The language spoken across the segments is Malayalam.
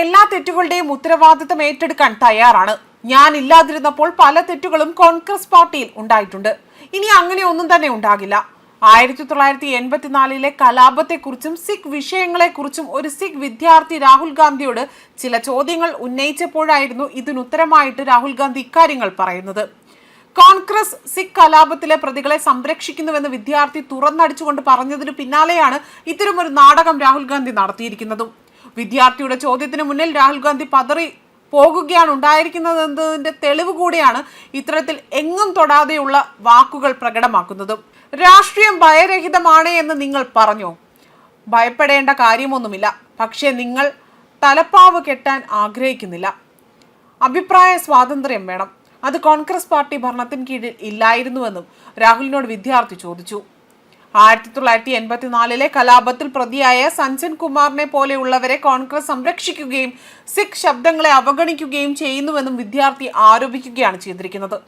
എല്ലാ തെറ്റുകളുടെയും ഉത്തരവാദിത്തം ഏറ്റെടുക്കാൻ തയ്യാറാണ്. ഞാൻ ഇല്ലാതിരുന്നപ്പോൾ പല തെറ്റുകളും കോൺഗ്രസ് പാർട്ടിയിൽ ഉണ്ടായിട്ടുണ്ട്. ഇനി അങ്ങനെ ഒന്നും തന്നെ ഉണ്ടാകില്ല. ആയിരത്തി തൊള്ളായിരത്തി എൺപത്തിനാലിലെ കലാപത്തെക്കുറിച്ചും സിഖ് വിഷയങ്ങളെക്കുറിച്ചും ഒരു സിഖ് വിദ്യാർത്ഥി രാഹുൽ ഗാന്ധിയോട് ചില ചോദ്യങ്ങൾ ഉന്നയിച്ചപ്പോഴായിരുന്നു ഇതിനുത്തരമായിട്ട് രാഹുൽ ഗാന്ധി ഇക്കാര്യങ്ങൾ പറയുന്നത്. കോൺഗ്രസ് സിഖ് കലാപത്തിലെ പ്രതികളെ സംരക്ഷിക്കുന്നുവെന്ന് വിദ്യാർത്ഥി തുറന്നടിച്ചുകൊണ്ട് പറഞ്ഞതിന് പിന്നാലെയാണ് ഇത്തരമൊരു നാടകം രാഹുൽ ഗാന്ധി നടത്തിയിരിക്കുന്നതും. വിദ്യാർത്ഥിയുടെ ചോദ്യത്തിന് മുന്നിൽ രാഹുൽ ഗാന്ധി പതറി പോകുകയാണ്. ഉണ്ടായിരിക്കുന്നത് എന്നതിന്റെ തെളിവ് കൂടിയാണ് ഇത്തരത്തിൽ എങ്ങും തൊടാതെയുള്ള വാക്കുകൾ പ്രകടമാക്കുന്നതും. രാഷ്ട്രീയം ഭയരഹിതമാണ് എന്ന് നിങ്ങൾ പറഞ്ഞു? ഭയപ്പെടേണ്ട കാര്യമൊന്നുമില്ല. പക്ഷേ നിങ്ങൾ തലപ്പാവ് കെട്ടാൻ ആഗ്രഹിക്കുന്നില്ല. അഭിപ്രായ സ്വാതന്ത്ര്യം വേണം. അത് കോൺഗ്രസ് പാർട്ടി ഭരണത്തിന് കീഴിൽ ഇല്ലായിരുന്നുവെന്നും രാഹുലിനോട് വിദ്യാർത്ഥി ചോദിച്ചു. ആയിരത്തി തൊള്ളായിരത്തി എൺപത്തിനാലിലെ കലാപത്തിൽ പ്രതിയായ സഞ്ജൻ കുമാറിനെ പോലെയുള്ളവരെ കോൺഗ്രസ് സംരക്ഷിക്കുകയും സിഖ് ശബ്ദങ്ങളെ അവഗണിക്കുകയും ചെയ്യുന്നുവെന്നും വിദ്യാർത്ഥി ആരോപിക്കുകയാണ് ചെയ്തിരിക്കുന്നത്.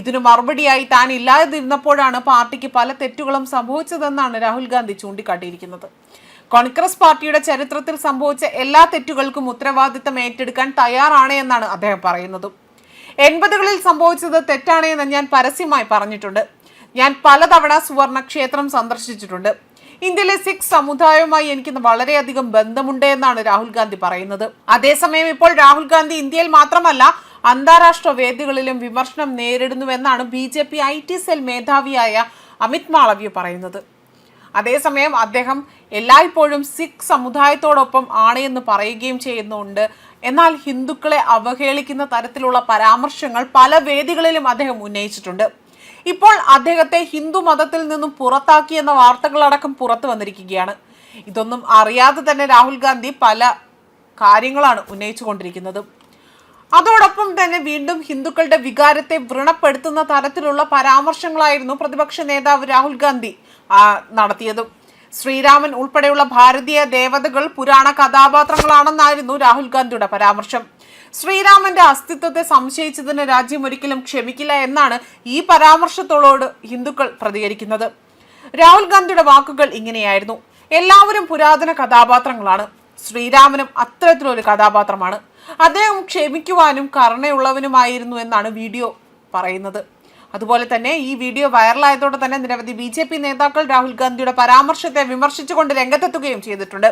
ഇതിനു മറുപടിയായി താൻ ഇല്ലാതിരുന്നപ്പോഴാണ് പാർട്ടിക്ക് പല തെറ്റുകളും സംഭവിച്ചതെന്നാണ് രാഹുൽ ഗാന്ധി ചൂണ്ടിക്കാട്ടിയിരിക്കുന്നത്. കോൺഗ്രസ് പാർട്ടിയുടെ ചരിത്രത്തിൽ സംഭവിച്ച എല്ലാ തെറ്റുകൾക്കും ഉത്തരവാദിത്തം ഏറ്റെടുക്കാൻ തയ്യാറാണ് എന്നാണ് അദ്ദേഹം പറയുന്നത്. എൺപതുകളിൽ സംഭവിച്ചത് തെറ്റാണ് എന്ന് ഞാൻ പരസ്യമായി പറഞ്ഞിട്ടുണ്ട്. ഞാൻ പലതവണ സുവർണ ക്ഷേത്രം സന്ദർശിച്ചിട്ടുണ്ട്. ഇന്ത്യയിലെ സിഖ് സമുദായവുമായി എനിക്ക് വളരെയധികം ബന്ധമുണ്ട് എന്നാണ് രാഹുൽ ഗാന്ധി പറയുന്നത്. അതേസമയം ഇപ്പോൾ രാഹുൽ ഗാന്ധി ഇന്ത്യയിൽ മാത്രമല്ല അന്താരാഷ്ട്ര വേദികളിലും വിമർശനം നേരിടുന്നുവെന്നാണ് B J P I T cell മേധാവിയായ Amit Malviya പറയുന്നത്. അതേസമയം അദ്ദേഹം എല്ലായ്പ്പോഴും സിഖ് സമുദായത്തോടൊപ്പം ആണ് എന്ന് പറയുകയും ചെയ്യുന്നുണ്ട്. എന്നാൽ ഹിന്ദുക്കളെ അവഹേളിക്കുന്ന തരത്തിലുള്ള പരാമർശങ്ങൾ പല വേദികളിലും അദ്ദേഹം ഉന്നയിച്ചിട്ടുണ്ട്. ഇപ്പോൾ അദ്ദേഹത്തെ ഹിന്ദു മതത്തിൽ നിന്നും പുറത്താക്കി പുറത്താക്കിയെന്ന വാർത്തകളടക്കം പുറത്തു വന്നിരിക്കുകയാണ്. ഇതൊന്നും അറിയാതെ തന്നെ രാഹുൽ ഗാന്ധി പല കാര്യങ്ങളാണ് ഉന്നയിച്ചു കൊണ്ടിരിക്കുന്നത് അതോടൊപ്പം തന്നെ വീണ്ടും ഹിന്ദുക്കളുടെ വികാരത്തെ വ്രണപ്പെടുത്തുന്ന തരത്തിലുള്ള പരാമർശങ്ങളായിരുന്നു പ്രതിപക്ഷ നേതാവ് രാഹുൽ ഗാന്ധി നടത്തിയതും. ശ്രീരാമൻ ഉൾപ്പെടെയുള്ള ഭാരതീയ ദേവതകൾ പുരാണ കഥാപാത്രങ്ങളാണെന്നായിരുന്നു രാഹുൽ ഗാന്ധിയുടെ പരാമർശം. ശ്രീരാമന്റെ അസ്തിത്വത്തെ സംശയിച്ചതിന് രാജ്യം ഒരിക്കലും ക്ഷമിക്കില്ല എന്നാണ് ഈ പരാമർശത്തോട് ഹിന്ദുക്കൾ പ്രതികരിക്കുന്നത്. രാഹുൽ ഗാന്ധിയുടെ വാക്കുകൾ ഇങ്ങനെയായിരുന്നു. എല്ലാവരും പുരാതന കഥാപാത്രങ്ങളാണ്. ശ്രീരാമനും അത്തരത്തിലൊരു കഥാപാത്രമാണ്. അദ്ദേഹം ക്ഷമിക്കുവാനും കരുണയുള്ളവനുമായിരുന്നു എന്നാണ് വീഡിയോ പറയുന്നത്. അതുപോലെ തന്നെ ഈ വീഡിയോ വൈറലായതോടെ തന്നെ നിരവധി ബി ജെ പി നേതാക്കൾ രാഹുൽ ഗാന്ധിയുടെ പരാമർശത്തെ വിമർശിച്ചുകൊണ്ട് രംഗത്തെത്തുകയും ചെയ്തിട്ടുണ്ട്.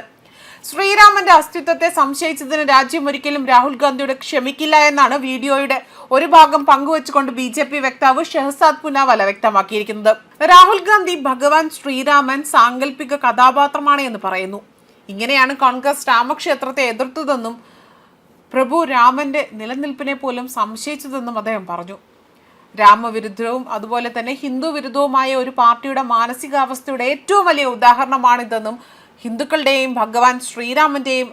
ശ്രീരാമന്റെ അസ്തിത്വത്തെ സംശയിച്ചതിന് രാജ്യം ഒരിക്കലും രാഹുൽ ഗാന്ധിയോട് ക്ഷമിക്കില്ല എന്നാണ് വീഡിയോയുടെ ഒരു ഭാഗം പങ്കുവച്ചുകൊണ്ട് ബി ജെ പി വക്താവ് ഷെഹസാദ് പുനാവല വ്യക്തമാക്കിയിരിക്കുന്നത്. രാഹുൽ ഗാന്ധി ഭഗവാൻ ശ്രീരാമൻ സാങ്കല്പിക കഥാപാത്രമാണ് എന്ന് പറയുന്നു. ഇങ്ങനെയാണ് കോൺഗ്രസ് രാമക്ഷേത്രത്തെ എതിർത്തതെന്നും പ്രഭു രാമന്റെ നിലനിൽപ്പിനെ പോലും സംശയിച്ചതെന്നും അദ്ദേഹം പറഞ്ഞു. രാമവിരുദ്ധവും അതുപോലെ തന്നെ ഹിന്ദു വിരുദ്ധവുമായ ഒരു പാർട്ടിയുടെ മാനസികാവസ്ഥയുടെ ഏറ്റവും വലിയ ഉദാഹരണമാണിതെന്നും ഹിന്ദുക്കളുടെയും ഭഗവാൻ ശ്രീരാമന്റെയും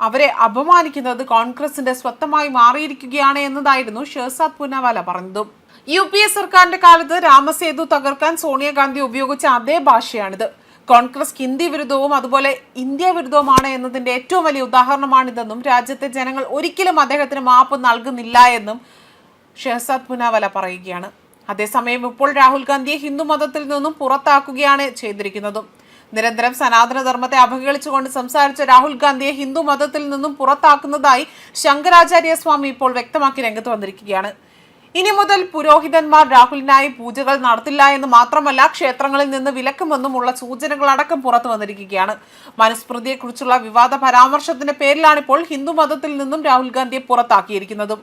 അവരെ അപമാനിക്കുന്നത് കോൺഗ്രസിന്റെ സ്വത്തമായി മാറിയിരിക്കുകയാണ് എന്നതായിരുന്നു ഷേർസാദ് പൂനാവാല പറഞ്ഞതും. യു പി എ സർക്കാരിന്റെ കാലത്ത് രാമസേതു തകർക്കാൻ സോണിയാഗാന്ധി ഉപയോഗിച്ച അതേ ഭാഷയാണിത്. കോൺഗ്രസ് ഹിന്ദി വിരുദ്ധവും അതുപോലെ ഇന്ത്യ വിരുദ്ധവുമാണ് എന്നതിന്റെ ഏറ്റവും വലിയ ഉദാഹരണമാണിതെന്നും രാജ്യത്തെ ജനങ്ങൾ ഒരിക്കലും അദ്ദേഹത്തിന് മാപ്പ് നൽകുന്നില്ല എന്നും ഷെഹസാദ് പുനാവല പറയുകയാണ്. അതേസമയം ഇപ്പോൾ രാഹുൽ ഗാന്ധിയെ ഹിന്ദു മതത്തിൽ നിന്നും പുറത്താക്കുകയാണ് ചെയ്തിരിക്കുന്നതും. നിരന്തരം സനാതനധർമ്മത്തെ അവഹേളിച്ചുകൊണ്ട് സംസാരിച്ച രാഹുൽ ഗാന്ധിയെ ഹിന്ദു മതത്തിൽ നിന്നും പുറത്താക്കുന്നതായി ശങ്കരാചാര്യ സ്വാമി ഇപ്പോൾ വ്യക്തമാക്കി രംഗത്ത് വന്നിരിക്കുകയാണ്. ഇനി മുതൽ പുരോഹിതന്മാർ രാഹുലിനായി പൂജകൾ നടത്തില്ല എന്ന് മാത്രമല്ല ക്ഷേത്രങ്ങളിൽ നിന്ന് വിലക്കുമെന്നുമുള്ള സൂചനകളടക്കം പുറത്തു വന്നിരിക്കുകയാണ്. മനുസ്മൃതിയെക്കുറിച്ചുള്ള വിവാദ പരാമർശത്തിന്റെ പേരിലാണിപ്പോൾ ഹിന്ദു മതത്തിൽ നിന്നും രാഹുൽ ഗാന്ധിയെ പുറത്താക്കിയിരിക്കുന്നതും.